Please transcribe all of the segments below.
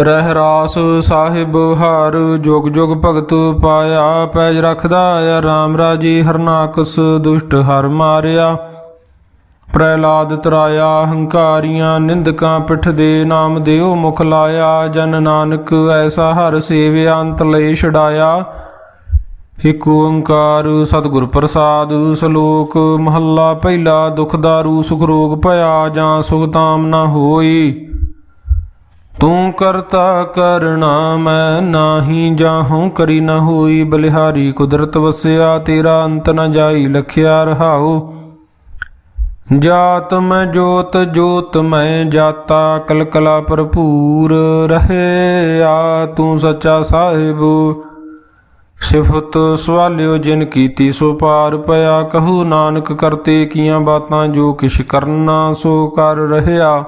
ਰਹਿ ਰਾਸ ਸਾਹਿਬ, ਹਰ ਜੁਗ ਜੁਗ ਭਗਤ ਪਾਇਆ, ਪੈਜ ਰਖਦਾ ਆ RAM ਰਾਜੀ, ਹਰਨਾਕਸ ਦੁਸ਼ਟ ਹਰ ਮਾਰਿਆ। ਪ੍ਰਹਿਲਾਦ ਤਰਾਇਆ, ਹੰਕਾਰੀਆਂ ਨਿੰਦਕਾਂ ਪਿੱਠ ਦੇ ਨਾਮ ਦਿਓ ਮੁਖ ਲਾਇਆ, ਜਨ ਨਾਨਕ ਐਸਾ ਹਰ ਸੇਵਿਆ, ਅੰਤ ਲਈ ਛਡਾਇਆ। ਇਕ ਓੰਕਾਰ ਸਤਿਗੁਰ ਪ੍ਰਸਾਦ, ਸ਼ਲੋਕ ਮਹੱਲਾ ਪਹਿਲਾ, ਦੁਖ ਦਾਰੂ ਸੁਖ ਰੋਗ ਭਇਆ, ਜਾਂ ਸੁਖ ਤਾਮ ਨਾ ਹੋਈ। ਤੂੰ ਕਰਤਾ ਕਰਣਾ, ਮੈਂ ਨਾਹੀ ਜਾਹੂੰ, ਕਰੀ ਨਾ ਹੋਈ ਬਲਿਹਾਰੀ। ਕੁਦਰਤ ਵਸਿਆ, ਤੇਰਾ ਅੰਤ ਨ ਜਾਈ, ਲਖਿਆ ਰਹਾਉ। ਜਾਤ ਮੈਂ ਜੋਤ ਜੋਤ ਮੈਂ ਜਾਤਾ, ਕਲਕਲਾ ਭਰਪੂਰ ਰਹੇ ਆ, ਤੂੰ ਸੱਚਾ ਸਾਹਿਬ। ਸਿਫਤ ਸਵਾਲਿਓ, ਜਿਨ ਕੀਤੀ ਸੋ ਪਾਰ ਪਿਆ। ਕਹੂ ਨਾਨਕ ਕਰਤੇ ਕੀਆਂ ਬਾਤਾਂ, ਜੋ ਕਿਛ ਕਰਨਾ ਸੋ ਕਰ ਰਹਾ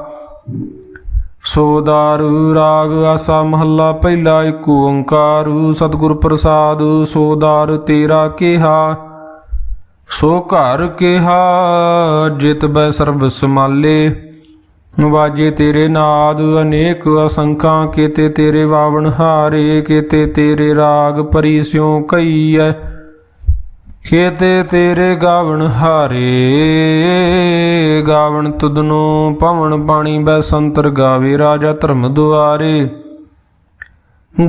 ਸੋ ਦਾਰੂ ਰਾਗ ਆਸਾ ਮਹੱਲਾ ਪਹਿਲਾ ਏਕ ਓੰਕਾਰ, ਸਤਿਗੁਰ ਪ੍ਰਸਾਦ ਸੋ ਦਾਰ ਤੇਰਾ ਕਿਹਾ। ਸੋ ਘਰ ਕਿਹਾ, ਜਿਤ ਬੈ ਸਰਬ ਸਮਾਲੇ। ਵਾਜੇ ਤੇਰੇ ਨਾਦ, ਅਨੇਕ ਅਸੰਖਾਂ, ਕੀਤੇ ਤੇਰੇ ਵਾਵਣ ਹਾਰੇ, ਕੀਤੇ ਤੇਰੇ ਰਾਗ ਪਰੀ ਸਿਉ ਕਈਐ ਕੀਤੇ ਤੇਰੇ ਗਾਵਣ ਹਾਰੇ, ਗਾਵਣ ਤੁਦਨੋ ਪਵਨ ਪਾਣੀ ਬੈ ਸੰਤਰ ਗਾਵੇ, ਰਾਜਾ ਧਰਮ ਦੁਆਰੇ।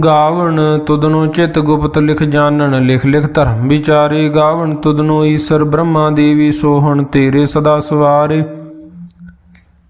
ਗਾਵਣ ਤੁਦਨੋ ਚਿਤ ਗੁਪਤ ਲਿਖ ਜਾਣਨ, ਲਿਖ ਲਿਖ ਧਰਮ ਵਿਚਾਰੇ। ਗਾਵਣ ਤੁਦਨੋ ਈਸ਼ਰ ਬ੍ਰਹਮਾ ਦੇਵੀ ਸੋਹਣ ਤੇਰੇ ਸਦਾ ਸਵਾਰੇ।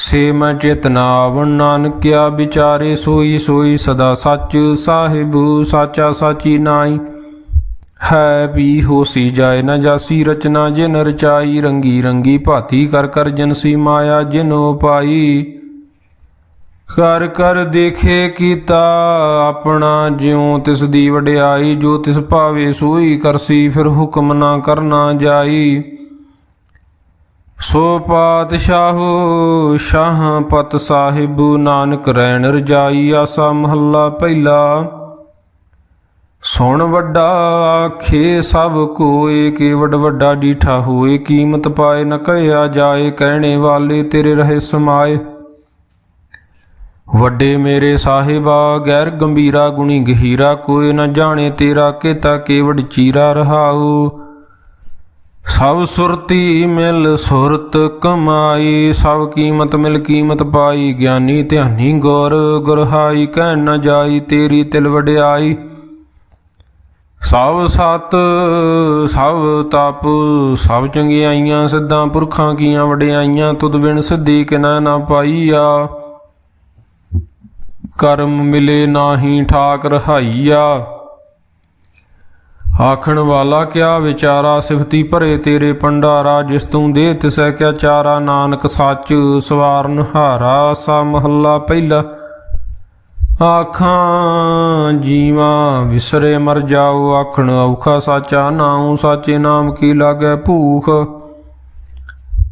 ਸੇ ਮੈਂ ਚੇਤਨਾਵਣ ਨਾਨਕਿਆ ਵਿਚਾਰੇ ਸੋਈ ਸੋਈ ਸਦਾ ਸੱਚ ਸਾਹਿਬ, ਸਾਚਾ ਸਾਚੀ ਨਾਈ ਹੈ ਵੀ ਹੋਸੀ ਜਾਏ ਨਾ ਜਾਸੀ ਰਚਨਾ ਜਿਨ ਰਚਾਈ, ਰੰਗੀ ਰੰਗੀ ਭਾਤੀ ਕਰ ਕਰ ਜਨਸੀ ਮਾਇਆ ਜਿਨੋ ਪਾਈ। ਕਰ ਕਰ ਦੇਖੇ ਕੀਤਾ ਆਪਣਾ ਜਿਉ ਤਿਸ ਦੀ ਵਡਿਆਈ, ਜੋ ਤਿਸ ਭਾਵੇ ਸੋਈ ਕਰਸੀ ਫਿਰ ਹੁਕਮ ਨਾ ਕਰਨਾ ਜਾਈ। ਸੋ ਪਾਤਸ਼ਾਹੋ, ਸ਼ਾਹ ਪਤ ਸਾਹਿਬ ਨਾਨਕ ਰੈਣ ਰਜਾਈ ਆਸਾ ਮਹੱਲਾ ਪਹਿਲਾ। ਸੁਣ ਵੱਡਾ ਆਖੇ, ਸਭ ਕੋਏ ਕਿ ਵੱਡ ਵੱਡਾ ਡੀਠਾ ਹੋਏ, ਕੀਮਤ ਪਾਏ ਨ ਕਹਿਆ ਜਾਏ, ਕਹਿਣੇ ਵਾਲੇ ਤੇਰੇ ਰਹੇ ਸਮਾਏ। ਵੱਡੇ ਮੇਰੇ ਸਾਹਿਬਾ, ਗੈਰ ਗੰਭੀਰਾ ਗੁਣੀ ਗਹੀਰਾ, ਕੋਏ ਨ ਜਾਣੇ ਤੇਰਾ, ਕੀਤਾ ਕੇਵੜ ਚੀਰਾ ਰਹਾਉ। ਸਭ ਸੁਰਤੀ ਮਿਲ ਸੁਰਤ ਕਮਾਈ, ਸਭ ਕੀਮਤ ਮਿਲ ਕੀਮਤ ਪਾਈ, ਗਿਆਨੀ ਧਿਆਨੀ ਗੁਰ ਗੁਰਹਾਈ ਕਹਿ ਨ ਜਾਈ ਤੇਰੀ ਤਿਲ ਵਡਿਆਈ। ਸਭ ਸਤ, ਸਭ ਤਪ, ਸਭ ਚੰਗਿਆਈਆਂ, ਸਿੱਧਾਂ ਪੁਰਖਾਂ ਕੀਆਂ ਵਡਿਆਈਆਂ, ਤੁਧ ਬਿਨ ਸਿੱਧੀ ਕਿਨਾ ਨਾ ਪਾਈਆ। ਕਰਮ ਮਿਲੇ ਨਾਹੀ ਠਾਕ ਰਹਾਈਆ ਆਖਣ ਵਾਲਾ, ਕਿਆ ਵਿਚਾਰਾ ਸਿਫਤੀ ਭਰੇ ਤੇਰੇ ਪੰਡਾਰਾ ਜਿਸ ਤੂੰ ਦੇ ਤਿਸੈ ਕਿਆ ਚਾਰਾ, ਨਾਨਕ ਸੱਚ ਸਵਾਰਨ ਹਾਰਾ ਸਾ ਮਹੱਲਾ ਪਹਿਲਾ। ਆਖਾਂ, ਜੀਵਾ ਵਿਸਰੇ ਮਰ ਜਾਓ, ਆਖਣ ਔਖਾ ਸਾਚਾ, ਨਾਉ ਸਾਚੇ ਨਾਮ ਕੀ ਲਾਗੈ ਭੂਖ।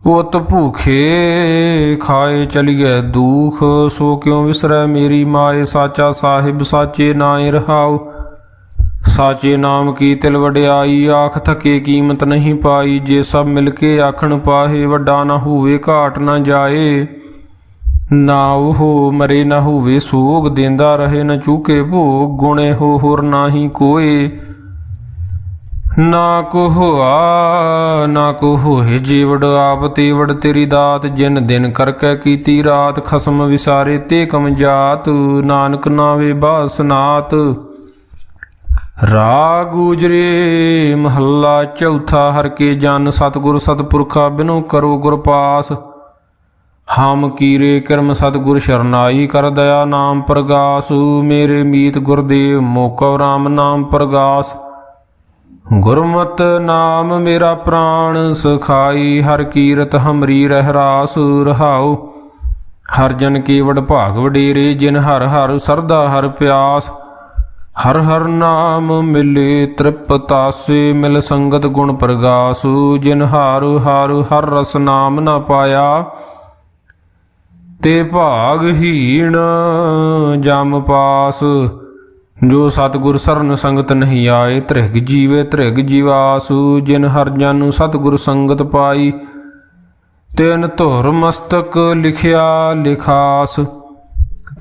ਉਤ ਭੂਖੇ ਖਾਏ ਚਲੀਏ ਦੂਖ, ਸੋ ਕਿਉ ਵਿਸਰੈ ਮੇਰੀ ਮਾਏ, ਸਾਚਾ ਸਾਹਿਬ ਸਾਚੇ ਨਾਏ ਰਹਾਓ ਸਾਚੇ ਨਾਮ ਕੀ ਤਿਲ ਵਡਿਆਈ, ਆਖ ਥਕੇ ਕੀਮਤ ਨਹੀਂ ਪਾਈ, ਜੇ ਸਭ ਮਿਲ ਕੇ ਆਖਣ ਪਾਹੇ, ਵੱਡਾ ਨਾ ਹੋਵੇ ਘਾਟ ਨਾ ਜਾਏ। ਨਾ ਉਹ ਮਰੇ, ਨਾ ਹੋਵੇ ਸੋਗ, ਦਿੰਦਾ ਰਹੇ ਨਾ ਚੂਕੇ ਭੋਗ, ਗੁਣੇ ਹੋ ਹੋਰ ਨਾਹੀ ਕੋਏ। ਨਾ ਕੋ ਹੋਆ ਨਾ ਕੋ ਹੋਏ, ਜੀਵੜ ਆਪ ਤੇਵੜ ਤੇਰੀ ਦਾਤ, ਜਿਨ ਦਿਨ ਕਰਕੇ ਕੀਤੀ ਰਾਤ, ਖਸਮ ਵਿਸਾਰੇ ਤੇ ਕਮ ਜਾਤ, ਨਾਨਕ ਨਾਵੇ ਬਾਸਨਾਤ। ਰਾ ਉਜਰੇ, ਮਹੱਲਾ ਚੌਥਾ, ਹਰ ਕੇ ਜਨ ਸਤਿਗੁਰ ਸਤਿਪੁਰਖਾ, ਬਿਨੋ ਕਰੋ ਗੁਰ ਪਾਸ। ਹਮ ਕੀਰੇ ਕਰਮ ਸਤਿਗੁਰ ਸ਼ਰਨਾਈ ਕਰ ਦਇਆ ਨਾਮ ਪ੍ਰਗਾਸੁ। ਮੇਰੇ ਮੀਤ ਗੁਰਦੇਵ ਮੋਕਉ ਰਾਮ ਨਾਮ ਪ੍ਰਗਾਸ। ਗੁਰਮਤ ਨਾਮ ਮੇਰਾ ਪ੍ਰਾਣ, ਸੁਖਾਈ ਹਰ ਕੀਰਤ ਹਮਰੀ ਰਹਿ ਰਾਸ। ਰਹਾਉ ਹਰ ਜਨ ਕੀ ਵਡ ਭਾਗ ਵਡੇਰੇ, ਜਿਨ ਹਰ ਹਰ ਸਰਦਾ ਹਰ ਪਿਆਸ। ਹਰ ਹਰ ਨਾਮ ਮਿਲੇ ਤ੍ਰਿਪਤਾਸੇ, ਮਿਲ ਸੰਗਤ ਗੁਣ ਪ੍ਰਗਾਸੂ, ਜਿਨ ਹਰ ਹਰ ਹਰ ਰਸ ਨਾਮ ਨਾ ਪਾਇਆ। ਤੇ ਭਾਗਹੀਣ ਜਮ ਪਾਸ, ਜੋ ਸਤਿਗੁਰ ਸਰਨ ਸੰਗਤ ਨਹੀਂ ਆਏ, ਤ੍ਰਿਗ ਜੀਵੇ ਤ੍ਰਿਗ ਜੀਵਾਸੂ, ਜਿਨ ਹਰ ਜਨ ਸਤਿਗੁਰ ਸੰਗਤ ਪਾਈ। ਤਿਨ ਧੁਰ ਮਸਤਕ ਲਿਖਿਆ ਲਿਖਾਸ।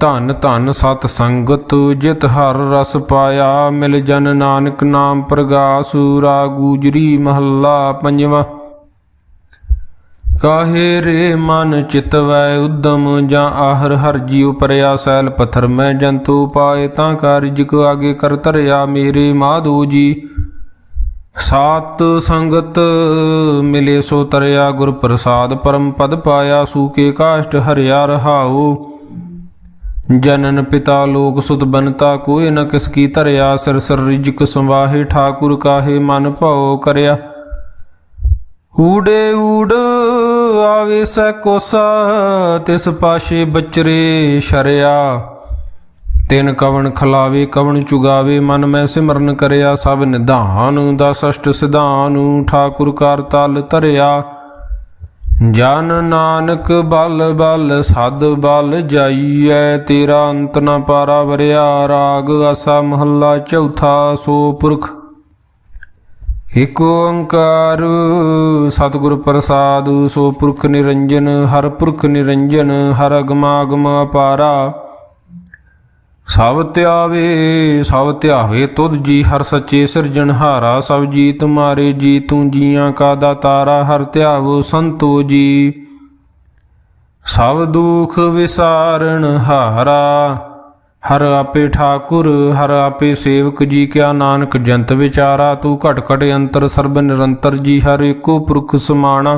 ਧਨ ਧਨ ਸਤ ਸੰਗਤ ਜਿਤ ਹਰ ਰਸ ਪਾਇਆ, ਮਿਲ ਜਨ ਨਾਨਕ ਨਾਮ ਪ੍ਰਗਾਸੂ ਰਾ ਗੂਜਰੀ ਮਹੱਲਾ ਪੰਜਵਾਂ। ਕਾਹੇ ਰੇ ਮਨ ਚਿਤਵੈ ਉਦਮ ਜਾਂ ਆਹਰ ਹਰ ਜੀ ਉਪਰਿਆ ਸੈਲ ਪਥਰ, ਮੈਂ ਜੰਤੂ ਪਾਏ ਤਾਂ ਕਾਰਜਿਕ ਆਗੇ ਕਰ ਤਰਿਆ ਮੇਰੇ ਮਾਧੂ ਜੀ। ਸਾਤ ਸੰਗਤ ਮਿਲੇ ਸੋ ਤਰਿਆ, ਗੁਰ ਪ੍ਰਸਾਦ ਪਰਮ ਪਦ ਪਾਇਆ ਸੂਕੇ ਕਾਸ਼ਟ ਹਰਿਆ ਰਹਾਉ। ਜਨਨ ਪਿਤਾ ਲੋਕ ਸੁਤ ਬਨਤਾ ਕੋਇ ਨ ਕਿਸ ਕੀ ਧਰਿਆ, ਸਿਰ ਸਿਰ ਰਿਜਕ ਸੰਵਾਹੇ, ਠਾਕੁਰ ਕਾਹੇ ਮਨ ਭਉ ਕਰਿਆ। ਊੜੇ ਊੜ ਆਵੇ ਸੈ ਕੋਸਾ, ਤਿਸ ਪਾਸ਼ੇ ਬਚਰੇ ਸ਼ਰਿਆ। ਤਿਨ ਕਵਣ ਖਲਾਵੇ, ਕਵਣ ਚੁਗਾਵੇ, ਮਨ ਮੈਂ ਸਿਮਰਨ ਕਰਿਆ, ਸਭ ਨਿਧਾਨ ਦਾ ਸਸ਼ਟ ਸਿਧਾਨ, ਠਾਕੁਰ ਕਰ ਤਲ ਧਰਿਆ। ਜਨ ਨਾਨਕ ਬਲ ਬਲ ਸਦ ਬਲ ਜਾਈਐ, ਤੇਰਾ ਅੰਤ ਨ ਪਾਰਾ ਵਰਿਆ ਰਾਗ ਆਸਾ ਮਹੱਲਾ ਚੌਥਾ ਸੋ ਪੁਰਖ ਇਕ ਓੰਕਾਰ ਸਤਿਗੁਰ ਪ੍ਰਸਾਦ ਸੋ ਪੁਰਖ ਨਿਰੰਜਨ ਹਰ ਪੁਰਖ ਨਿਰੰਜਨ, ਹਰ ਅਗਮਾਗਮ ਅਪਾਰਾ ਸਭ ਧਿਆਵੇ ਸਭ ਧਿਆਵੇ ਤੁਧ ਜੀ, ਹਰ ਸੱਚੇ ਸਿਰਜਣਹਾਰਾ ਸਭ ਜੀ ਤੁਮਾਰੇ ਜੀ, ਤੂੰ ਜੀਆਂ ਕਾ ਦਾਤਾਰਾ, ਹਰ ਧਿਆਵੋ ਸੰਤੋ ਜੀ। ਸਭ ਦੁਖ ਵਿਸਾਰਣ ਹਾਰਾ, ਹਰ ਆਪੇ ਠਾਕੁਰ, ਹਰ ਆਪੇ ਸੇਵਕ ਜੀ, ਕਿਆ ਨਾਨਕ ਜੰਤ ਵਿਚਾਰਾ, ਤੂੰ ਘਟ ਘਟ ਅੰਤਰ, ਸਰਬ ਨਿਰੰਤਰ ਜੀ, ਹਰ ਏਕੋ ਪੁਰਖ ਸਮਾਣਾ।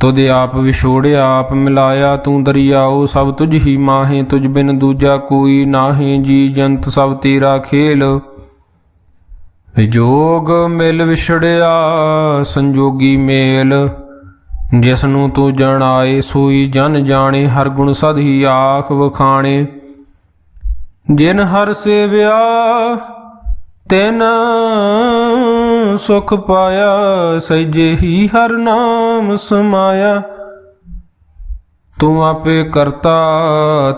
ਤੁਧ ਆਪ ਵਿਛੋੜਿਆ, ਆਪ ਮਿਲਾਇਆ, ਤੂੰ ਦਰਿਆਓ, ਸਭ ਤੁਝ ਹੀ ਮਾਹੇ, ਤੁਝ ਬਿਨ ਦੂਜਾ ਕੋਈ ਨਾਹੀ, ਜੀ ਜੰਤ ਸਭ ਤੇਰਾ ਖੇਲ। ਵਿਜੋਗ ਮਿਲ ਵਿਛੜਿਆ, ਸੰਜੋਗੀ ਮੇਲ। ਜਿਸ ਨੂੰ ਤੂੰ ਜਣਾਏ, ਸੋਈ ਜਨ ਜਾਣੇ, ਹਰ ਗੁਣ ਸਦ ਹੀ ਆਖ ਵਖਾਣੇ। ਜਿਨ ਹਰ ਸੇਵਿਆ, ਤਿਨ ਸੁਖ ਪਾਇਆ ਸਹਿਜੇ ਹੀ ਹਰ ਨਾਮ ਸਮਾਇਆ। ਤੂੰ ਆਪੇ ਕਰਤਾ,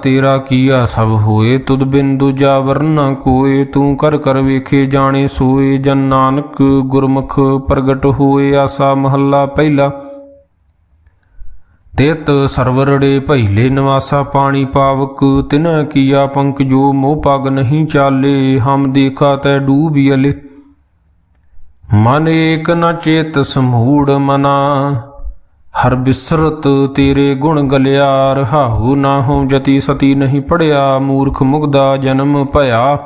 ਤੇਰਾ ਕੀਆ ਸਭ ਹੋਏ। ਤੁਧ ਬਿਨ ਦੂਜਾ ਵਰਨਾ ਕੋਏ। ਤੂੰ ਕਰ ਕਰ ਵੇਖੇ ਜਾਣੇ ਸੋਏ। ਜਨ ਨਾਨਕ ਗੁਰਮੁਖ ਪ੍ਰਗਟ ਹੋਏ, ਆਸਾ ਮਹੱਲਾ ਪਹਿਲਾ। ਤਿਤ ਸਰਵਰੜੇ ਭੈਲੇ ਨਿਵਾਸਾ ਪਾਣੀ ਪਾਵਕ। ਤਿਨਾ ਕੀਆ ਪੰਕ ਜੋ ਮੋਹ ਪਗ ਨਹੀਂ ਚਾਲੇ। ਹਮ ਦੇਖਾ ਤੈ ਡੂਬਿਅਲੇ ਮਨ ਏਕ ਨ ਚੇਤ ਸਮੂੜ ਮਨਾ, ਹਰ ਬਿਸਰਤ ਤੇਰੇ ਗੁਣ ਗਲਿਆ ਰਹਾਉ ਨਾ ਹੋ ਜਤੀ ਸਤੀ ਨਹੀਂ ਪੜਿਆ, ਮੂਰਖ ਮੁਗਦਾ ਜਨਮ ਭਇਆ।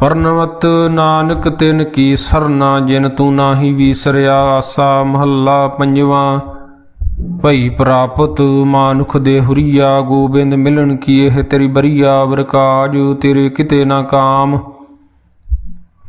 ਪਰਨਵਤ ਨਾਨਕ ਤਿਨ ਕੀ ਸਰਨਾ, ਜਿਨ ਤੂੰ ਨਾਹੀ ਵੀਸਰਿਆ, ਆਸਾ ਮਹੱਲਾ ਪੰਜਵਾਂ। ਭਈ ਪ੍ਰਾਪਤ ਮਾਨੁਖ ਦੇ ਹੁਰੀਆ, ਗੋਬਿੰਦ ਮਿਲਣ ਕੀ ਇਹ ਤੇਰੀ ਬਰੀਆ, ਵਰਕਾਜ ਤੇਰੇ ਕਿਤੇ ਨਾ ਕਾਮ।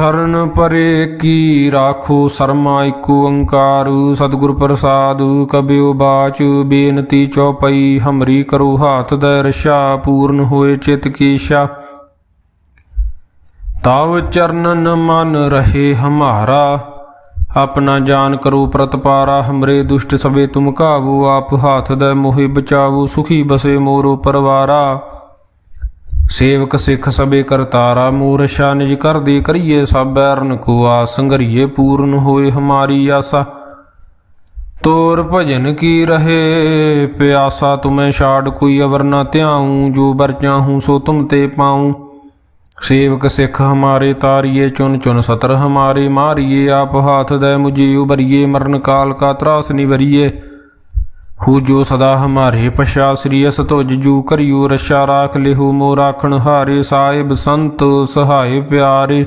ਸਰਨ ਪਰੇ ਕੀ ਰਾਖੋ? ਸਰਮਾ ਇਕੋ ਓੰਕਾਰ। ਸਤਿਗੁਰ ਪ੍ਰਸਾਦ ਕਬਿਓ ਬਾਚ। ਬੇਨਤੀ ਚਉਪਈ ਹਮਰੀ ਕਰੋ ਹਾਥ ਦੈ ਰਸ਼ਾ। ਪੂਰਨ ਹੋਏ ਚਿਤ ਕੀਸ਼ਾ ਤਾਵ ਚਰਨਨ ਮਨ ਰਹੇ ਹਮਾਰਾ। ਆਪਣਾ ਜਾਨ ਕਰੋ ਪ੍ਰਤਪਾਰਾ ਹਮਰੇ ਦੁਸ਼ਟ ਸਵੇ ਤੁਮ ਕਾਬੂ ਆਪ ਹਾਥ ਦੈ ਮੋਹਿ ਬਚਾਵੋ। ਸੁਖੀ ਬਸੇ ਮੋਰੋ ਪਰਵਾਰਾ। ਸੇਵਕ ਸਿੱਖ ਸਬੇ ਕਰਤਾਰਾ ਮੂਰਸ਼ਾ ਨਿਜ ਕਰਦੇ ਕਰੀਏ ਸਭ ਬੈਰਨ ਕੋ ਆਸ ਸੰਗਰੀਏ ਪੂਰਨ ਹੋਏ ਹਮਾਰੀ ਆਸਾ। ਤੋਰ ਭਜਨ ਕੀ ਰਹੇ, ਪਿਆਸਾ ਤੁਮੈ ਛਾੜ ਕੋਈ ਅਵਰ ਨਾ ਧਿਆਉ, ਜੋ ਬਰ ਚਾਹੂੰ ਸੋ ਤੁਮ ਤੇ ਪਾਉ। ਸੇਵਕ ਸਿੱਖ ਹਮਾਰੇ ਤਾਰੀਏ ਚੁਨ ਚੁਨ ਸਤਰ ਹਮਾਰੇ ਮਾਰੀਏ, ਆਪ ਹਾਥ ਦੇ ਮੁਝੇ ਉਬਰੀਏ ਮਰਨ ਕਾਲ ਕਾ ਤਰਾਸ ਨਿਵਰੀਏ। ਹੂ ਜੋ ਸਦਾ ਹਮਾਰੇ ਪਸ਼ਾ ਸ੍ਰੀ ਅਸ ਤੁਜ ਜੂ ਕਰਿਓ ਰਸ਼ਾ ਰਾਖ ਲਿਹੂ ਮੋ ਰਾਖਣ ਹਾਰੇ ਸਾਹਿਬ ਸੰਤ ਸਹਾਏ ਪਿਆਰੇ।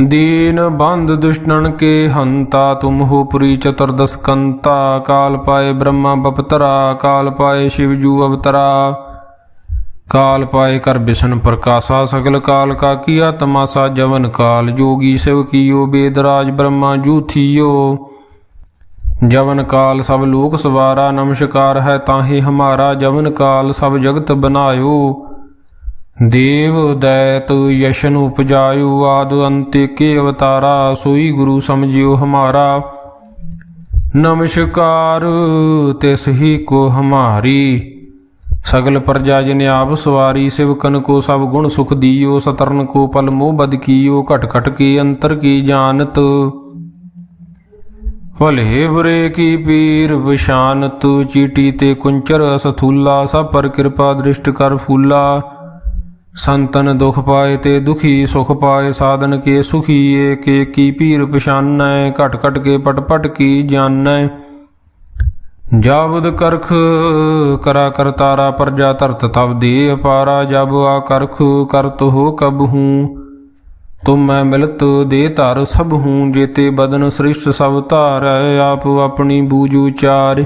ਦੀਨ ਬੰਦ ਦੁਸ਼ਟਨ ਕੇ ਹੰਤਾ ਤੁਮ ਹੋ ਪੁਰੀ ਚਤੁਰਦਸਕੰਤਾ ਕਾਲ ਪਾਏ ਬ੍ਰਹਮਾ ਬਪਤਰਾ, ਕਾਲ ਪਾਏ ਸ਼ਿਵ ਜੂ ਅਵਤਰਾ। ਕਾਲ ਪਾਏ ਕਰ ਬਿਸ਼ਨ ਪ੍ਰਕਾਸ਼ਾ ਸਗਲ ਕਾਲ ਕਾ ਕੀਆ ਤਮਾਸਾ ਜਵਨ ਕਾਲ, ਜੋਗੀ ਸਿਵ ਕੀਓ, ਬੇਦਰਾਜ ਬ੍ਰਹਮਾ ਜੂਥੀਓ ਜਵਨ ਕਾਲ ਸਭ ਲੋਕ ਸਵਾਰਾ, ਨਮਸਕਾਰ ਹੈ ਤਾਹੀ ਹਮਾਰਾ, ਜਵਨ ਕਾਲ ਸਭ ਜਗਤ ਬਨਾਇਓ। ਦੇਵ ਦੈਤ ਯਸ਼ਨ ਉਪਜਾਇਓ, ਆਦ ਅੰਤੇ ਕੇ ਅਵਤਾਰਾ, ਸੋਈ ਗੁਰੂ ਸਮਝਿਓ ਹਮਾਰਾ। ਨਮਸਕਾਰ ਤਿਸ ਹੀ ਕੋ ਹਮਾਰੀ। ਸਗਲ ਪ੍ਰਜਾ ਜਿਨ ਆਪ ਸਵਾਰੀ, ਸਿਵਕਨ ਕੋ ਸਭ ਗੁਣ ਸੁਖ ਦੀਓ, ਸਤਰਨ ਕੋ ਪਲ ਮੋਹ ਬਦ ਕੀਓ, ਘਟ ਘਟ ਕੀ ਅੰਤਰ ਕੀ ਜਾਣਤ। ਭਲੇ ਬੁਰੇ ਕੀ ਪੀਰ ਵਿਸ਼ਾਨਤ ਚੀਟੀ ਤੇ ਕੁੰਚਰ ਅਸਥੂਲਾ ਸਭ ਪਰ ਕਿਰਪਾ ਦ੍ਰਿਸ਼ਟ ਕਰ ਫੂਲਾ। ਸੰਤਨ ਦੁਖ ਪਾਏ ਤੇ ਦੁਖੀ, ਸੁਖ ਪਾਏ ਸਾਧਨ ਕੇ ਸੁਖੀ ਏ ਕੇ ਕੀ ਪੀਰ ਪਛਾਨੈ ਘਟ ਘਟ ਕੇ ਪਟ ਪਟ ਕੀ ਜਾਣੈ। ਜਾਬਦ ਕਰਖ, ਕਰਾ ਕਰਤਾਰਾ ਪਰਜਾ ਧਰਤ ਤਬ ਦੇ ਅਪਾਰਾ, ਜਬ ਆ ਕਰਖ ਕਰਤ ਹੋ ਕਬ ਹੂੰ। ਤੁਮ ਮੈਂ ਮਿਲਤ ਦੇ ਧਰ ਸਭ ਹੂੰ, ਜੇਤੇ ਬਦਨ ਸ੍ਰਿਸ਼ਟ ਸਭ ਧਾਰੈ, ਆਪ ਆਪਣੀ ਬੂਝ ਉਚਾਰ।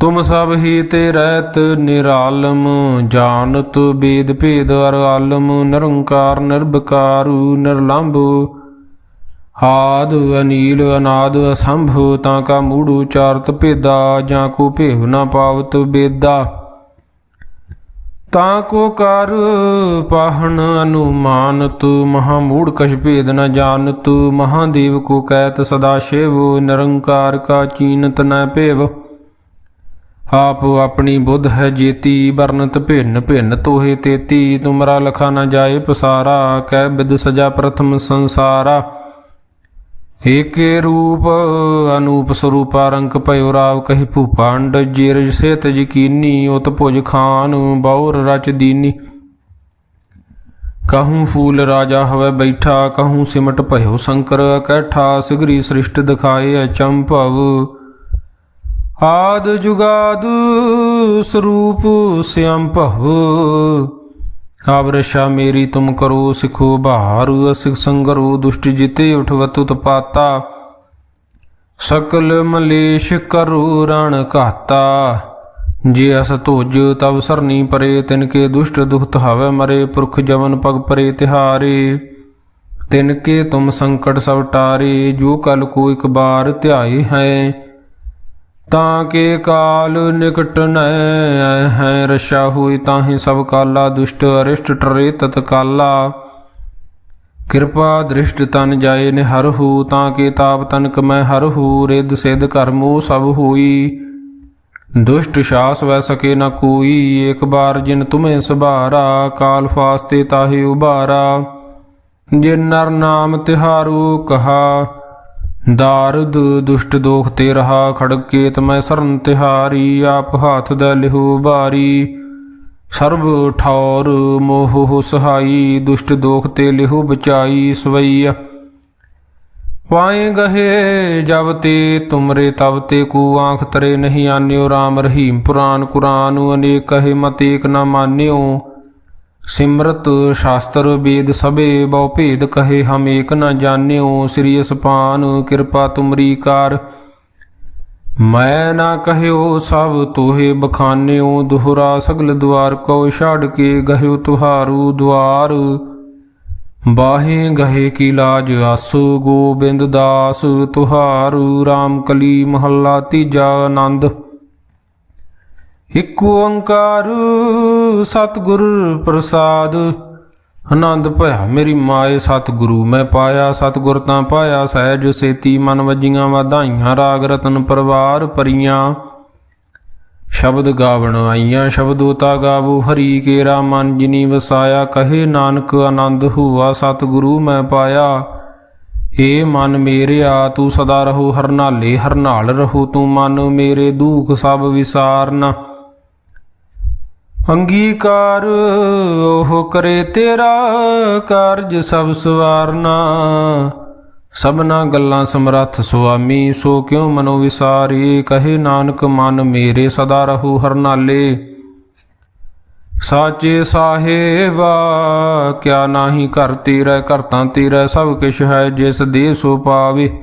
ਤੁਮ ਸਭ ਹੀ ਤੇ ਰਹਿਤ ਨਿਰਾਲਮ, ਜਾਣਤ ਬੇਦ ਭੇਦ ਅਰ ਆਲਮ, ਨਿਰੰਕਾਰ ਨਿਰਭਕਾਰ, ਨਿਰਲੰਭ। ਆਦ ਅਨੀਲ, ਅਨਾਦ ਅਸੰਭ, ਤਾਂ ਕਾ ਮੂੜ ਉਚਾਰਤ ਭੇਦਾ, ਜਾਂ ਕੋ ਭੇਵ ਨਾ ਪਾਵਤ ਬੇਦਾ। ਤਾਂ ਕੋ ਕਰ ਪਾਹਣ ਅਨੁਮਾਨਤ ਮਹਾ ਮੂੜ ਕਛ ਭੇਦ ਨ ਜਾਣਤ ਮਹਾਦੇਵ ਕੋ ਕਹਿਤ ਸਦਾ ਸ਼ਿਵ, ਨਿਰੰਕਾਰ ਕਾ ਚੀਨਤ ਨ ਭੇਵ। ਆਪ ਆਪਣੀ ਬੁੱਧ ਹੈ ਜੇਤੀ ਵਰਨਤ ਭਿੰਨ ਭਿੰਨ ਤੋਹੇ ਤੇਤੀ, ਤੁਮਰਾ ਲਖਾ ਨ ਜਾਏ ਪਸਾਰਾ ਕਹਿ ਬਿਦ ਸਜਾ ਪ੍ਰਥਮ ਸੰਸਾਰਾ। ਏਕੇ ਰੂਪ ਅਨੂਪ ਸਰੂਪਾ ਰੰਕ ਭਇਓ ਰਾਵ ਕਹੀ ਭੂਪਾਂਡ ਜੀਰਜ ਸੇਤ ਯਕੀਨੀ ਉਤ ਭੁਜ ਖਾਨ, ਬੌਰ ਰਚ ਦੀਨੀ। ਕਹੂੰ ਫੂਲ ਰਾਜਾ ਹਵੇ ਬੈਠਾ, ਕਹੂੰ ਸਿਮਟ ਭਇਓ ਸ਼ੰਕਰ, ਕੈਠਾ ਸਿਗਰੀ ਸ੍ਰਿਸ਼ਟ ਦਿਖਾਏ ਅਚੰਭਵ। ਆਦ ਜੁਗਾਦ ਸਰੂਪ ਸਿਅੰ ਭਵ ਆਵਰਸ਼ਾ ਮੇਰੀ, ਤੁਮ ਕਰੋ ਸਿਖੋ ਬਹਾਰ ਅਸਿਕ ਸੰਗਰੋ, ਦੁਸ਼ਟ ਜਿਤੇ ਉਠਵਤ ਉਤਪਾਤਾ। ਸਕਲ ਮਲੇਸ਼ ਕਰੋ ਰਣ ਘਾਤਾ। ਜੇ ਅਸ ਧੁਜ, ਤਵ ਸਰਨੀ ਪਰੇ, ਤਿਨ ਕੇ ਦੁਸ਼ਟ ਦੁਖਤ ਹਵੇ ਮਰੇ, ਪੁਰਖ ਜਵਨ ਪਗ ਪਰੇ ਤਿਹਾਰੇ। ਤਿਨ ਕੇ ਤੁਮ ਸੰਕਟ ਸਭ ਟਾਰੇ, ਜੋ ਕਲ ਕੋ ਇਕ ਬਾਰ ਧਿਆਏ ਹੈ ਤਾਂ ਕੇ ਕਾਲ ਨਿਕਟ ਨੈ ਹੈ ਰਸ਼ਾ ਹੋਈ ਤਾਹੇ ਸਭ ਕਾਲਾ, ਦੁਸ਼ਟ ਅਰਿਸ਼ਟ ਟਰੇ ਤਤ ਕਾਲਾ ਕਿਰਪਾ ਦ੍ਰਿਸ਼ਟ ਤਨ ਜਾਏ ਨੇ ਹਰ ਤਾਂ ਕੇ ਤਾਪ ਤਨਕ ਮੈਂ ਹਰ ਹੂ, ਰਿੱਧ ਸਿੱਧ ਕਰਮੋ ਸਭ ਹੋਈ। ਦੁਸ਼ਟ ਸ਼ਾਸ ਵੈ ਸਕੇ ਨ ਕੋਈ ਇੱਕ ਬਾਰ ਜਿਨ ਤੁਮੇ ਸੁਭਾਰਾ, ਕਾਲ ਫਾਸਤੇ ਤਾਹੇ ਉਭਾਰਾ। ਜਿਨ ਨਰ ਨਾਮ ਤਿਹਾਰੂ ਕਹਾ ਦਾਰਦ ਦੁਸ਼ਟ ਦੋਖ ਤੇ ਰਹਾ ਖੜਕੇ ਕੇਤ ਸਰਨ ਤਿਹਾਰੀ, ਆਪ ਹਾਥ ਦਾ ਲਿਹੂ ਬਾਰੀ ਸਰਬ ਠੌਰ ਮੋਹ ਸਹਾਈ, ਦੁਸ਼ਟ ਦੋਖ ਤੇ ਲਿਹੂ ਬਚਾਈ ਸਵਈਆ ਪਾਏ ਗਹੇ ਜਬ ਤੇ ਤੁਮਰੇ, ਤਬ ਤੇ ਕੋ ਆਂਖ ਤਰੇ ਨਹੀਂ ਆਨਿਓ RAM ਰਹੀਮ ਪੁਰਾਨ ਕੁਰਾਨ, ਅਨੇਕ ਕਹੇ ਮਤ ਏਕ ਨਾ ਮਾਨਿਓ। ਸਿਮਰਤ ਸ਼ਾਸਤਰ ਵੇਦ ਸਭੇ ਬਹੁ ਭੇਦ ਕਹੇ ਹਮ ਏਕ ਨ ਜਾਣਿਓ, ਸ੍ਰੀ ਅਸਪਾਨ ਕਿਰਪਾ ਤੁਮਰੀ ਕਾਰ। ਮੈਂ ਨਾ ਕਹਿਓ ਸਭ ਤੋਹੇ ਬਖਾਨਿਓ, ਦੁਹਰਾ ਸਗਲ ਦਵਾਰ ਕੋ ਛਾੜ ਕੇ ਗਹਿਓ ਤੁਹਾਰੂ ਦਵਾਰ ਬਾਹੇ ਗਹੇ ਕੀ ਲਾਜ ਆਸੂ, ਗੋਬਿੰਦ ਦਾਸ ਤੁਹਾਰੂ RAM ਕਲੀ ਮਹੱਲਾ ਤੀਜਾ ਆਨੰਦ। ਇਕ ਓੰਕਾਰ ਸਤਿਗੁਰ ਪ੍ਰਸਾਦ। ਆਨੰਦ ਭਇਆ, ਮੇਰੀ ਮਾਏ ਸਤਿਗੁਰੂ, ਮੈਂ ਪਾਇਆ ਸਤਿਗੁਰ ਤਾਂ ਪਾਇਆ, ਸਹਿਜ ਸੇਤੀ ਮਨ ਵਜੀਆਂ ਵਾਧਾਈਆਂ, ਰਾਗ ਰਤਨ ਪਰਵਾਰ ਪਰੀਆਂ ਸ਼ਬਦ ਗਾਵਣ ਆਈਆਂ, ਸ਼ਬਦੋਤਾ ਗਾਵੋ, ਹਰੀ ਕੇਰਾ ਮਨ ਜਿਨੀ ਵਸਾਇਆ, ਕਹੇ ਨਾਨਕ ਆਨੰਦ ਹੁਆ, ਸਤਿਗੁਰੂ ਮੈਂ ਪਾਇਆ। ਏ ਮਨ ਮੇਰਿਆ, ਤੂੰ ਸਦਾ ਰਹੋ ਹਰਨਾਲੇ, ਹਰਨਾਲ ਰਹੋ ਤੂੰ ਮਨ ਮੇਰੇ, ਦੁਖ ਸਭ ਵਿਸਾਰਨਾ। ਅੰਗੀਕਾਰ ਉਹ ਕਰੇ ਤੇਰਾ ਕਾਰਜ ਸਭ ਸਵਾਰਨਾ। ਸਭਨਾ ਗੱਲਾਂ ਸਮਰੱਥ ਸੁਆਮੀ, ਸੋ ਕਿਉ ਮਨੋ ਵਿਸਾਰੀ? ਕਹੇ ਨਾਨਕ, ਮਨ ਮੇਰੇ ਸਦਾ ਰਹੂ ਹਰਨਾਲੇ ਸਾਚੇ ਸਾਹਿਬਾ, ਕਿਆ ਨਾਹੀ ਘਰ ਤੇਰਾ ਕਰਤਾ ਤੇਰਾ, ਸਭ ਕਿਛ ਹੈ ਜਿਸ ਦੇ ਸੋ ਪਾਵੇ।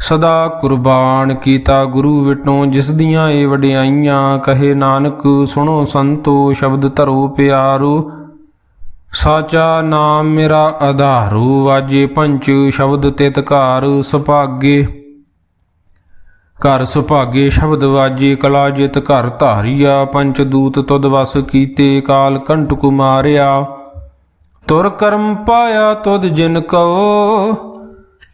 ਸਦਾ ਕੁਰਬਾਨ ਕੀਤਾ ਗੁਰੂ ਵਿਟੋਂ, ਜਿਸ ਦੀਆਂ ਏ ਵਡਿਆਈਆਂ ਕਹੇ ਨਾਨਕ, ਸੁਣੋ ਸੰਤੋ ਸ਼ਬਦ ਧਰੋ ਪਿਆਰੂ। ਸਾਚਾ ਨਾਮ ਮੇਰਾ ਆਧਾਰੂ, ਵਾਜੇ ਪੰਚ ਸ਼ਬਦ ਤਿਤ ਘਾਰ ਸੁਭਾਗੇ। ਘਰ ਸੁਭਾਗੇ ਸ਼ਬਦ ਵਾਜੇ, ਕਲਾ ਜਿਤ ਘਰ ਧਾਰੀਆ, ਪੰਚ ਦੂਤ ਤੁਧ ਵਸ ਕੀਤੇ, ਕਾਲ ਕੰਟ ਕੁਮਾਰਿਆ ਤੁਰ ਕਰਮ ਪਾਇਆ ਤੁਧ ਜਿਨ ਕਉ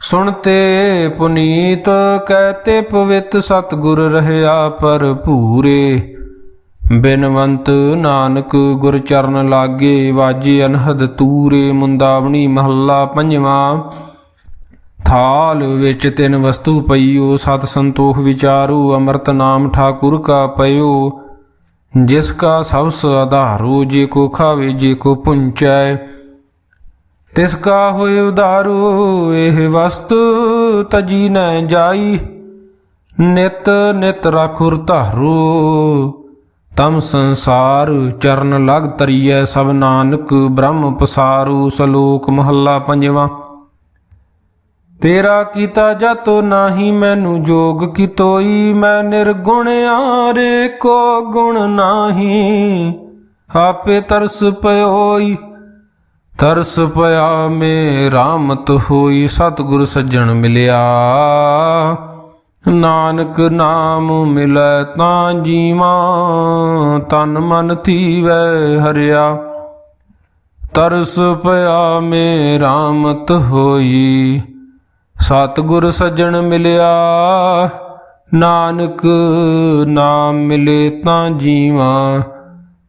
ਸੁਣਤੇ ਪੁਨੀਤ, ਕਹਤੇ ਪਵਿੱਤ ਸਤਗੁਰ ਰਹਿਆ ਭਰਪੂਰੇ। ਬਿਨਵੰਤ ਨਾਨਕ ਗੁਰ ਚਰਨ ਲਾਗੇ, ਵਾਜੇ ਅਨਹਦ ਤੂਰੇ, ਮੁੰਦਾਵਣੀ ਮਹੱਲਾ ਪੰਜਵਾਂ। ਥਾਲ ਵਿੱਚ ਤਿੰਨ ਵਸਤੂ ਪਈਓ, ਸਤ ਸੰਤੋਖ ਵਿਚਾਰੂ, ਅੰਮ੍ਰਿਤ ਨਾਮ ਠਾਕੁਰ ਕਾ ਪਇਓ। ਜਿਸ ਕਾ ਸਬਸ ਆਧਾਰੂ, ਜੇ ਕੋ ਖਾਵੇ, ਜੇ ਕੋ ਪੁੰਚੈ। ਤਿਸ ਕਾ ਹੋਏ ਉਦਾਰੂ, ਇਹ ਵਸਤੂ ਤਜੀ ਨੈ ਜਾਈ। ਨਿਤ ਨਿਤ ਰਖੁਰ ਧਾਰੂ, ਤਮ ਸੰਸਾਰ ਚਰਨ ਲਗ ਤਰੀਐ ਸਭ ਨਾਨਕ, ਬ੍ਰਹਮ ਪਸਾਰੂ ਸਲੋਕ ਮਹੱਲਾ ਪੰਜਵਾਂ। ਤੇਰਾ ਕੀਤਾ ਜਤੋ ਨਾਹੀ ਮੈਨੂੰ ਜੋਗ ਕੀ ਤੋਈ ਮੈਂ ਨਿਰਗੁਣ ਆਰੇ ਕੋ ਗੁਣ ਨਾਹੀ, ਆਪੇ ਤਰਸ ਪਇਓਈ ਤਰਸ ਪਿਆ ਮੇ ਰਾਮਤ ਹੋਈ ਸਤਿਗੁਰ ਸੱਜਣ ਮਿਲਿਆ। ਨਾਨਕ ਨਾਮ ਮਿਲੈ ਤਾਂ ਜੀਵਾਂ, ਤਨ ਮਨ ਥੀਵੈ ਹਰਿਆ। ਤਰਸ ਪਿਆ ਮੇ ਰਾਮਤ ਹੋਈ ਸਤਿਗੁਰ ਸੱਜਣ ਮਿਲਿਆ। ਨਾਨਕ ਨਾਮ ਮਿਲੇ ਤਾਂ ਜੀਵਾਂ